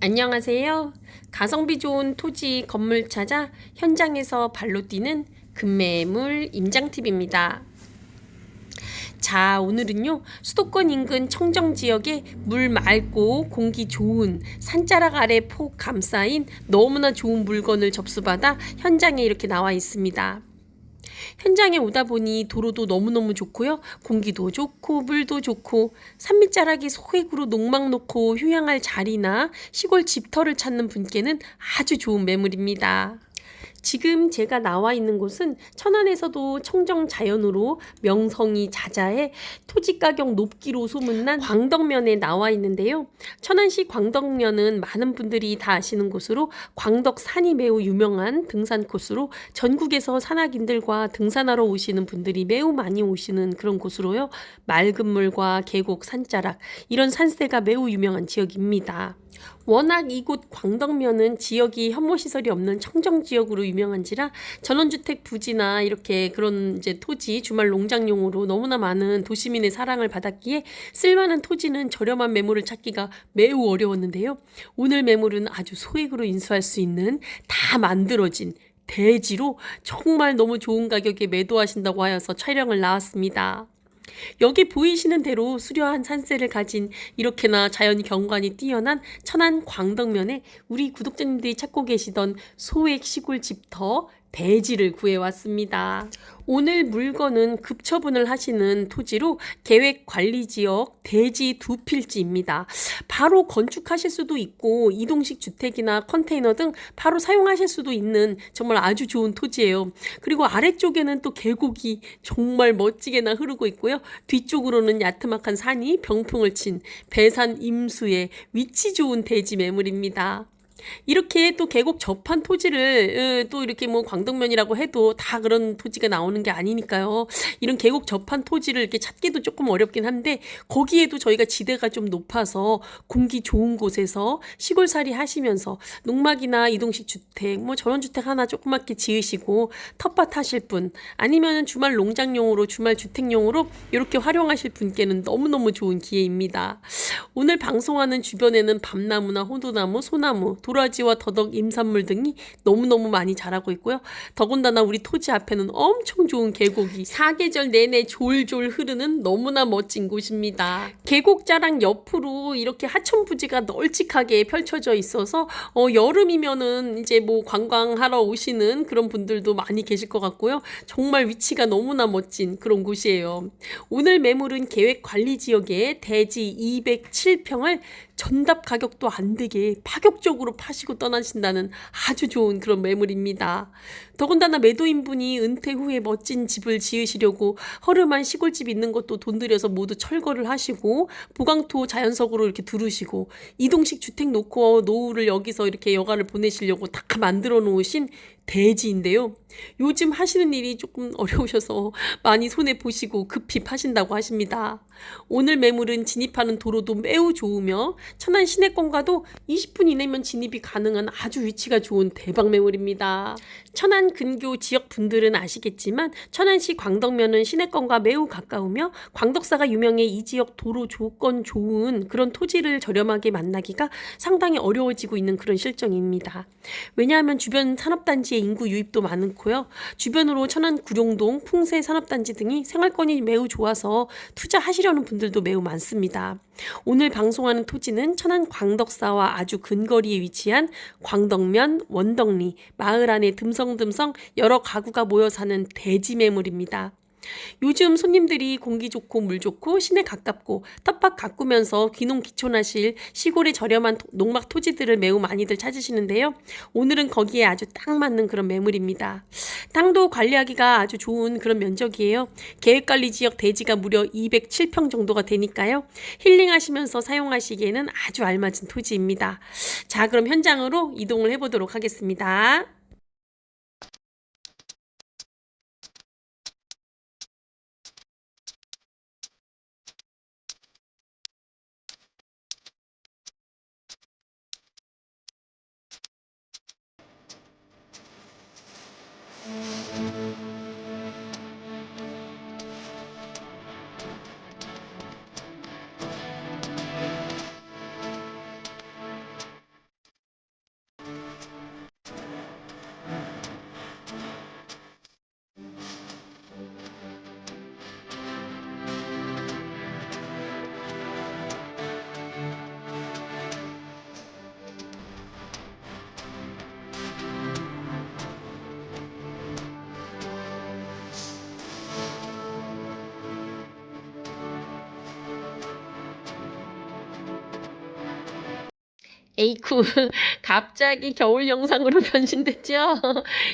안녕하세요. 가성비 좋은 토지 건물 찾아 현장에서 발로 뛰는 금매물 임장팁입니다. 자, 오늘은요, 수도권 인근 청정 지역에 물 맑고 공기 좋은 산자락 아래 폭 감싸인 너무나 좋은 물건을 접수받아 현장에 이렇게 나와 있습니다. 현장에 오다 보니 도로도 너무너무 좋고요. 공기도 좋고 물도 좋고 산밑자락이 소액으로 농막 놓고 휴양할 자리나 시골 집터를 찾는 분께는 아주 좋은 매물입니다. 지금 제가 나와 있는 곳은 천안에서도 청정 자연으로 명성이 자자해 토지 가격 높기로 소문난 광덕면에 나와 있는데요. 천안시 광덕면은 많은 분들이 다 아시는 곳으로 광덕산이 매우 유명한 등산 코스로 전국에서 산악인들과 등산하러 오시는 분들이 매우 많이 오시는 그런 곳으로요. 맑은 물과 계곡, 산자락 이런 산세가 매우 유명한 지역입니다. 워낙 이곳 광덕면은 지역이 혐오시설이 없는 청정 지역으로 유명한지라 전원주택 부지나 이렇게 그런 이제 토지 주말 농장용으로 너무나 많은 도시민의 사랑을 받았기에 쓸만한 토지는 저렴한 매물을 찾기가 매우 어려웠는데요. 오늘 매물은 아주 소액으로 인수할 수 있는 다 만들어진 대지로 정말 너무 좋은 가격에 매도하신다고 하여서 촬영을 나왔습니다. 여기 보이시는 대로 수려한 산세를 가진 이렇게나 자연 경관이 뛰어난 천안 광덕면에 우리 구독자님들이 찾고 계시던 소액 시골 집터 대지를 구해왔습니다. 오늘 물건은 급처분을 하시는 토지로 계획 관리 지역 대지 두 필지입니다. 바로 건축하실 수도 있고 이동식 주택이나 컨테이너 등 바로 사용하실 수도 있는 정말 아주 좋은 토지예요. 그리고 아래쪽에는 또 계곡이 정말 멋지게나 흐르고 있고요. 뒤쪽으로는 야트막한 산이 병풍을 친 배산 임수의 위치 좋은 대지 매물입니다. 이렇게 또 계곡 접한 토지를 또 이렇게 뭐 광덕면이라고 해도 다 그런 토지가 나오는 게 아니니까요. 이런 계곡 접한 토지를 이렇게 찾기도 조금 어렵긴 한데 거기에도 저희가 지대가 좀 높아서 공기 좋은 곳에서 시골살이 하시면서 농막이나 이동식 주택 뭐 전원주택 하나 조그맣게 지으시고 텃밭 하실 분 아니면 주말 농장용으로 주말 주택용으로 이렇게 활용하실 분께는 너무너무 좋은 기회입니다. 오늘 방송하는 주변에는 밤나무나 호두나무, 소나무 도라지와 더덕, 임산물 등이 너무너무 많이 자라고 있고요. 더군다나 우리 토지 앞에는 엄청 좋은 계곡이 사계절 내내 졸졸 흐르는 너무나 멋진 곳입니다. 계곡 자랑 옆으로 이렇게 하천 부지가 널찍하게 펼쳐져 있어서 어, 여름이면은 이제 뭐 관광하러 오시는 그런 분들도 많이 계실 것 같고요. 정말 위치가 너무나 멋진 그런 곳이에요. 오늘 매물은 계획 관리 지역에 대지 207평을 전답 가격도 안 되게 파격적으로 파시고 떠나신다는 아주 좋은 그런 매물입니다. 더군다나 매도인분이 은퇴 후에 멋진 집을 지으시려고 허름한 시골집 있는 것도 돈 들여서 모두 철거를 하시고 보강토 자연석으로 이렇게 두르시고 이동식 주택 놓고 노후를 여기서 이렇게 여가를 보내시려고 다 만들어 놓으신 대지인데요. 요즘 하시는 일이 조금 어려우셔서 많이 손해 보시고 급히 파신다고 하십니다. 오늘 매물은 진입하는 도로도 매우 좋으며 천안 시내권과도 20분 이내면 진입이 가능한 아주 위치가 좋은 대박 매물입니다. 천안 근교 지역 분들은 아시겠지만 천안시 광덕면은 시내권과 매우 가까우며 광덕사가 유명해 이 지역 도로 조건 좋은 그런 토지를 저렴하게 만나기가 상당히 어려워지고 있는 그런 실정입니다. 왜냐하면 주변 산업단지의 인구 유입도 많고요. 주변으로 천안 구룡동 풍세 산업단지 등이 생활권이 매우 좋아서 투자하시려는 분들도 매우 많습니다. 오늘 방송하는 토지는 천안 광덕사와 아주 근거리에 위치한 광덕면 원덕리 마을 안에 듬성듬성 여러 가구가 모여 사는 대지 매물입니다. 요즘 손님들이 공기 좋고 물 좋고 시내 가깝고 텃밭 가꾸면서 귀농 귀촌하실 시골의 저렴한 토, 농막 토지들을 매우 많이들 찾으시는데요. 오늘은 거기에 아주 딱 맞는 그런 매물입니다. 땅도 관리하기가 아주 좋은 그런 면적이에요. 계획관리 지역 대지가 무려 207평 정도가 되니까요. 힐링하시면서 사용하시기에는 아주 알맞은 토지입니다. 자, 그럼 현장으로 이동을 해보도록 하겠습니다. 에이쿠, 갑자기 겨울 영상으로 변신됐죠?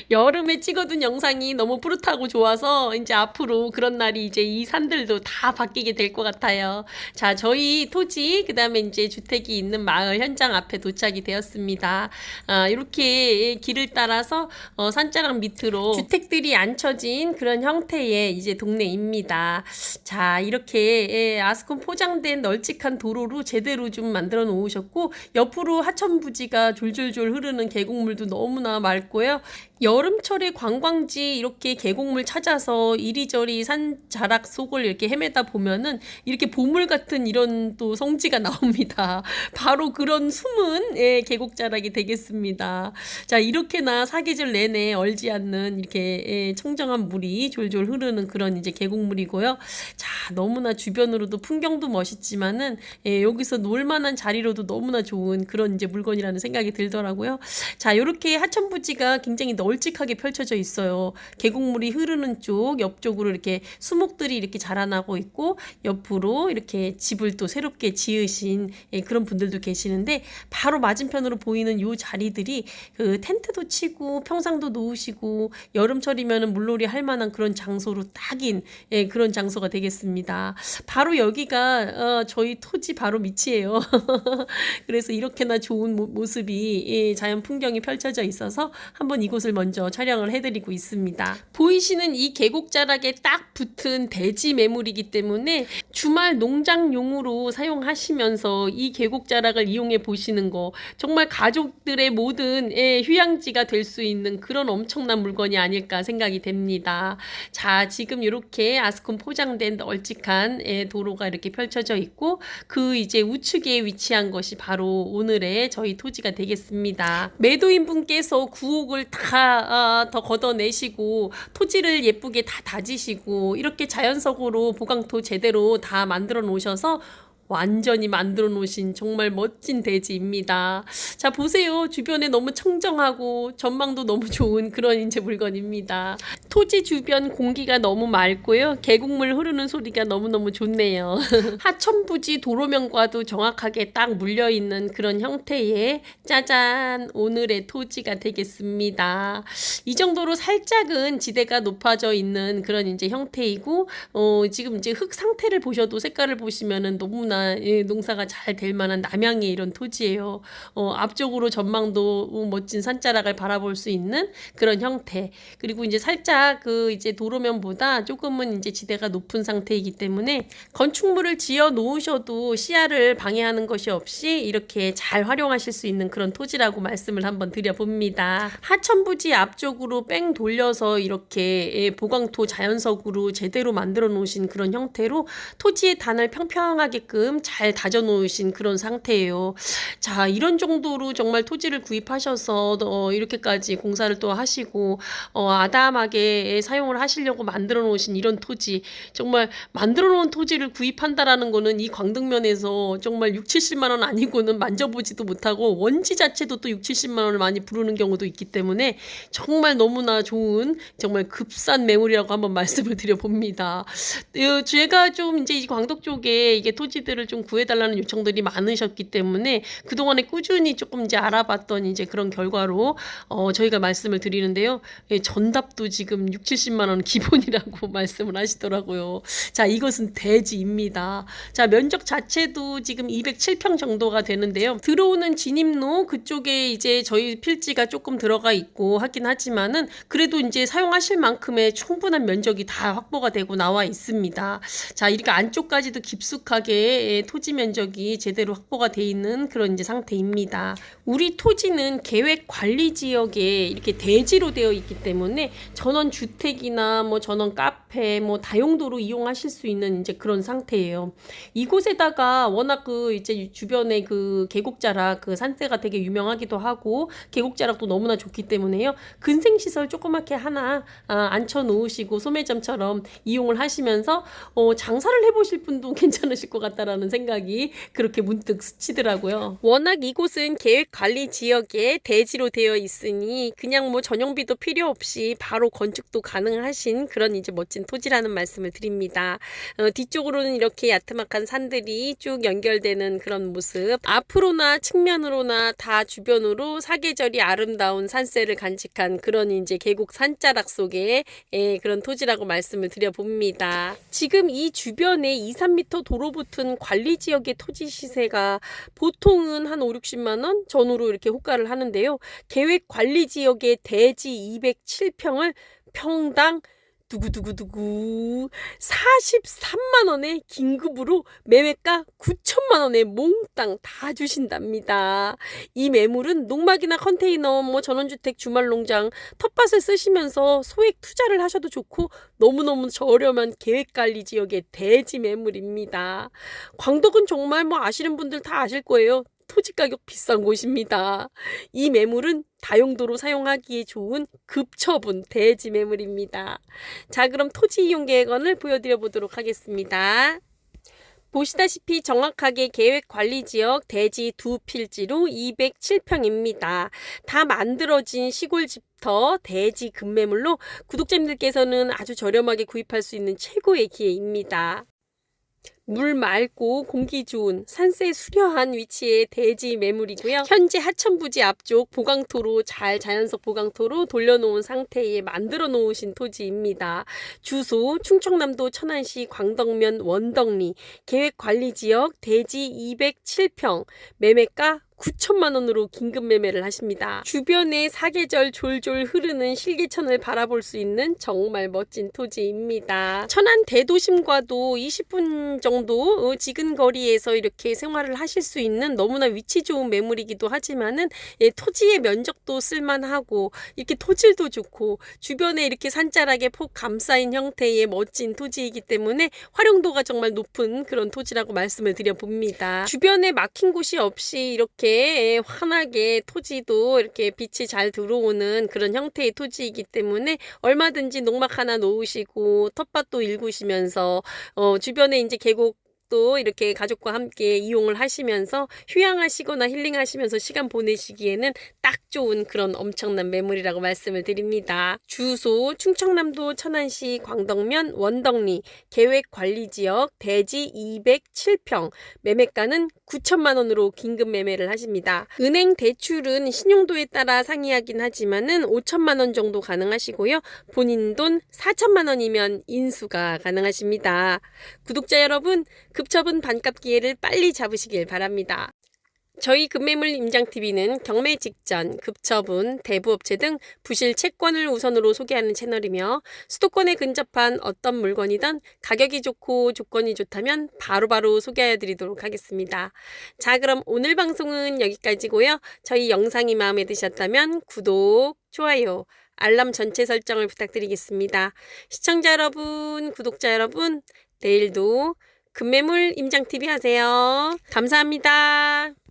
여름에 찍어둔 영상이 너무 뿌듯하고 좋아서 이제 앞으로 그런 날이 이제 이 산들도 다 바뀌게 될 것 같아요. 자, 저희 토지, 그 다음에 이제 주택이 있는 마을 현장 앞에 도착이 되었습니다. 아, 이렇게 길을 따라서 어, 산자락 밑으로 주택들이 앉혀진 그런 형태의 이제 동네입니다. 자, 이렇게 예, 아스콘 포장된 널찍한 도로로 제대로 좀 만들어 놓으셨고, 옆으로 하천부지가 졸졸졸 흐르는 계곡물도 너무나 맑고요. 여름철에 관광지 이렇게 계곡물 찾아서 이리저리 산 자락 속을 이렇게 헤매다 보면은 이렇게 보물 같은 이런 또 성지가 나옵니다. 바로 그런 숨은 예, 계곡 자락이 되겠습니다. 자, 이렇게나 사계절 내내 얼지 않는 이렇게 예, 청정한 물이 졸졸 흐르는 그런 이제 계곡물이고요. 자, 너무나 주변으로도 풍경도 멋있지만은 예, 여기서 놀 만한 자리로도 너무나 좋은 그런 이제 물건이라는 생각이 들더라고요. 자, 이렇게 하천부지가 굉장히 널찍하게 펼쳐져 있어요. 계곡물이 흐르는 쪽 옆쪽으로 이렇게 수목들이 이렇게 자라나고 있고 옆으로 이렇게 집을 또 새롭게 지으신 예, 그런 분들도 계시는데 바로 맞은편으로 보이는 요 자리들이 그 텐트도 치고 평상도 놓으시고 여름철이면은 물놀이 할 만한 그런 장소로 딱인 예, 그런 장소가 되겠습니다. 바로 여기가 어, 저희 토지 바로 밑이에요. 그래서 이렇게나 좋은 모, 모습이 예, 자연 풍경이 펼쳐져 있어서 한번 이곳을 먼저 촬영을 해드리고 있습니다. 보이시는 이 계곡 자락에 딱 붙은 대지 매물이기 때문에 주말 농장용으로 사용하시면서 이 계곡 자락을 이용해 보시는 거 정말 가족들의 모든 예, 휴양지가 될 수 있는 그런 엄청난 물건이 아닐까 생각이 됩니다. 자, 지금 이렇게 아스콘 포장된 널찍한 예, 도로가 이렇게 펼쳐져 있고 그 이제 우측에 위치한 것이 바로 오늘의 저희 토지가 되겠습니다. 매도인 분께서 구옥을 다더 걷어내시고 토지를 예쁘게 다 다지시고 이렇게 자연석으로 보강토 제대로 다 만들어 놓으셔서 완전히 만들어 놓으신 정말 멋진 대지입니다. 자, 보세요. 주변에 너무 청정하고 전망도 너무 좋은 그런 이제 물건입니다. 토지 주변 공기가 너무 맑고요. 계곡물 흐르는 소리가 너무너무 좋네요. 하천부지 도로면과도 정확하게 딱 물려 있는 그런 형태의 짜잔 오늘의 토지가 되겠습니다. 이 정도로 살짝은 지대가 높아져 있는 그런 이제 형태이고 어, 지금 이제 흙 상태를 보셔도 색깔을 보시면은 너무나 예, 농사가 잘 될 만한 남양의 이런 토지예요. 어, 앞쪽으로 전망도 어, 멋진 산자락을 바라볼 수 있는 그런 형태. 그리고 이제 살짝 그 이제 도로면보다 조금은 이제 지대가 높은 상태이기 때문에 건축물을 지어 놓으셔도 시야를 방해하는 것이 없이 이렇게 잘 활용하실 수 있는 그런 토지라고 말씀을 한번 드려봅니다. 하천부지 앞쪽으로 뺑 돌려서 이렇게 예, 보강토 자연석으로 제대로 만들어 놓으신 그런 형태로 토지의 단을 평평하게끔 잘 다져 놓으신 그런 상태예요. 자, 이런 정도로 정말 토지를 구입하셔서 어, 이렇게까지 공사를 또 하시고 어, 아담하게 사용을 하시려고 만들어 놓으신 이런 토지 정말 만들어 놓은 토지를 구입한다라는 거는 이 광등면에서 정말 6, 70만 원 아니고는 만져보지도 못하고 원지 자체도 또 6, 70만 원을 많이 부르는 경우도 있기 때문에 정말 너무나 좋은 정말 급산 매물이라고 한번 말씀을 드려봅니다. 어, 제가 좀 이제 이 광덕 쪽에 이게 토지들 을 좀 구해달라는 요청들이 많으셨기 때문에 그동안에 꾸준히 조금 이제 알아봤던 이제 그런 결과로 어, 저희가 말씀을 드리는데요. 예, 전답도 지금 6, 70만 원 기본이라고 말씀을 하시더라고요. 자, 이것은 대지입니다. 자, 면적 자체도 지금 207평 정도가 되는데요. 들어오는 진입로 그쪽에 이제 저희 필지가 조금 들어가 있고 하긴 하지만은 그래도 이제 사용하실 만큼의 충분한 면적이 다 확보가 되고 나와 있습니다. 자, 이렇게 안쪽까지도 깊숙하게 예, 토지 면적이 제대로 확보가 돼 있는 그런 이제 상태입니다. 우리 토지는 계획 관리 지역에 이렇게 대지로 되어 있기 때문에 전원 주택이나 뭐 전원 카페 뭐 다용도로 이용하실 수 있는 이제 그런 상태예요. 이곳에다가 워낙 그 이제 주변에 그 계곡자락 그 산세가 되게 유명하기도 하고 계곡자락도 너무나 좋기 때문에요. 근생 시설 조그맣게 하나 아, 앉혀 놓으시고 소매점처럼 이용을 하시면서 어, 장사를 해보실 분도 괜찮으실 것 같다라는 않을까라는 생각이 그렇게 문득 스치더라고요. 워낙 이곳은 계획 관리 지역에 대지로 되어 있으니 그냥 뭐 전용비도 필요 없이 바로 건축도 가능하신 그런 이제 멋진 토지라는 말씀을 드립니다. 어, 뒤쪽으로는 이렇게 야트막한 산들이 쭉 연결되는 그런 모습. 앞으로나 측면으로나 다 주변으로 사계절이 아름다운 산세를 간직한 그런 이제 계곡 산자락 속에 예, 그런 토지라고 말씀을 드려봅니다. 지금 이 주변에 2, 3m 도로 붙은 관리 지역의 토지 시세가 보통은 한 5, 60만 원 전후로 이렇게 호가를 하는데요. 계획 관리 지역의 대지 207평을 평당 두구두구두구 43만 원에 긴급으로 매매가 9천만 원에 몽땅 다 주신답니다. 이 매물은 농막이나 컨테이너, 뭐 전원주택, 주말농장, 텃밭을 쓰시면서 소액 투자를 하셔도 좋고 너무너무 저렴한 계획관리 지역의 대지 매물입니다. 광덕은 정말 뭐 아시는 분들 다 아실 거예요. 토지 가격 비싼 곳입니다. 이 매물은 다용도로 사용하기에 좋은 급처분 대지 매물입니다. 자, 그럼 토지 이용 계획안을 보여드려 보도록 하겠습니다. 보시다시피 정확하게 계획 관리 지역 대지 두 필지로 207평입니다. 다 만들어진 시골집터 대지 급매물로 구독자님들께서는 아주 저렴하게 구입할 수 있는 최고의 기회입니다. 물 맑고 공기 좋은 산세 수려한 위치의 대지 매물이고요. 현재 하천부지 앞쪽 보강토로 잘 자연석 보강토로 돌려놓은 상태에 만들어 놓으신 토지입니다. 주소 충청남도 천안시 광덕면 원덕리 계획관리지역 대지 207평 매매가 9천만 원으로 긴급 매매를 하십니다. 주변에 사계절 졸졸 흐르는 실기천을 바라볼 수 있는 정말 멋진 토지입니다. 천안 대도심과도 20분 정도 어, 지근 거리에서 이렇게 생활을 하실 수 있는 너무나 위치 좋은 매물이기도 하지만은 예, 토지의 면적도 쓸만하고 이렇게 토질도 좋고 주변에 이렇게 산자락에 폭 감싸인 형태의 멋진 토지이기 때문에 활용도가 정말 높은 그런 토지라고 말씀을 드려봅니다. 주변에 막힌 곳이 없이 이렇게 이렇게 환하게 토지도 이렇게 빛이 잘 들어오는 그런 형태의 토지이기 때문에 얼마든지 농막 하나 놓으시고 텃밭도 일구시면서 어, 주변에 이제 계곡 또 이렇게 가족과 함께 이용을 하시면서 휴양하시거나 힐링하시면서 시간 보내시기에는 딱 좋은 그런 엄청난 매물이라고 말씀을 드립니다. 주소 충청남도 천안시 광덕면 원덕리 계획관리지역 대지 207평 매매가는 9천만 원으로 긴급 매매를 하십니다. 은행 대출은 신용도에 따라 상이하긴 하지만은 5천만 원 정도 가능하시고요. 본인 돈 4천만 원이면 인수가 가능하십니다. 구독자 여러분 급처분 반값 기회를 빨리 잡으시길 바랍니다. 저희 급매물 임장TV는 경매 직전, 급처분, 대부업체 등 부실 채권을 우선으로 소개하는 채널이며 수도권에 근접한 어떤 물건이든 가격이 좋고 조건이 좋다면 바로바로 소개해 드리도록 하겠습니다. 자, 그럼 오늘 방송은 여기까지고요. 저희 영상이 마음에 드셨다면 구독, 좋아요, 알람 전체 설정을 부탁드리겠습니다. 시청자 여러분, 구독자 여러분, 내일도 금매물 임장TV 하세요. 감사합니다.